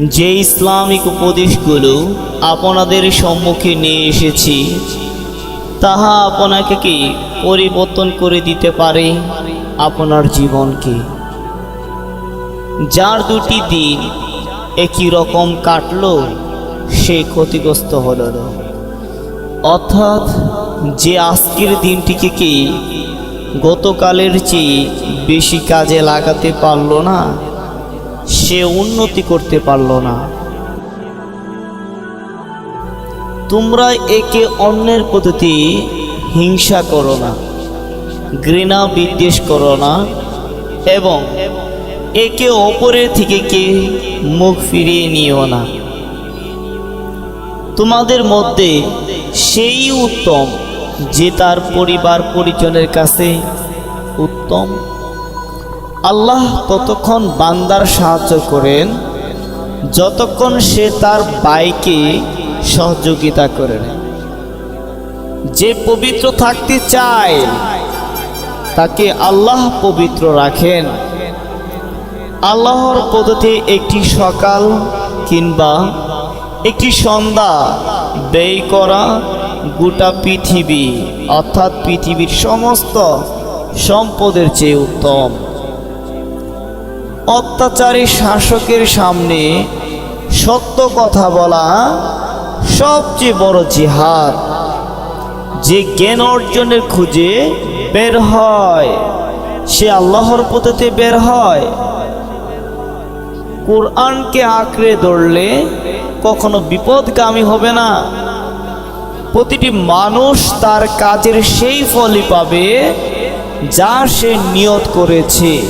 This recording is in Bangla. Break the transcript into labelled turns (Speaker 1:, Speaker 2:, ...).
Speaker 1: যে ইসলামিক উপদেশগুলো আপনাদের সম্মুখে নিয়ে এসেছি, তাহা আপনাকে কি পরিবর্তন করে দিতে পারে আপনার জীবনকে? যার দুটি দিন একই রকম কাটলো, সে ক্ষতিগ্রস্ত হল না। অর্থাৎ যে আজকের দিনটিকে কি গতকালের চেয়ে বেশি কাজে লাগাতে পারল না সে উন্নতি করতে পারল না। তোমরা একে অন্যের প্রতি হিংসা করো না, ঘৃণা বিদ্বেষ করো না এবং একে অপরের থেকে কে মুখ ফিরিয়ে নিও না। তোমাদের মধ্যে সেই উত্তম যে তার পরিবার পরিজনের কাছে উত্তম। আল্লাহ ততক্ষণ বান্দার সাহায্য করেন, যতক্ষণ সে তার বাইকে সহযোগিতা করে যে পবিত্র থাকতে চায়, তাকে আল্লাহ পবিত্র রাখেন। আল্লাহর পদ্ধতি একটি সকাল কিংবা একটি সন্ধ্যা ব্যয় করা গোটা পৃথিবী, অর্থাৎ পৃথিবীর সমস্ত সম্পদের চেয়ে উত্তম। অত্যাচারী শাসকের সামনে সত্য কথা বলা সবচেয়ে বড় জিহাদ। যে জ্ঞান অর্জনের খুঁজে বের হয়, সে আল্লাহর পদ্ধতি বের হয়। কোরআনকে আঁকড়ে ধরলে কখনো বিপদগামী হবে না। প্রতিটি মানুষ তার কাজের সেই ফলই পাবে, যা সে নিয়ত করেছে।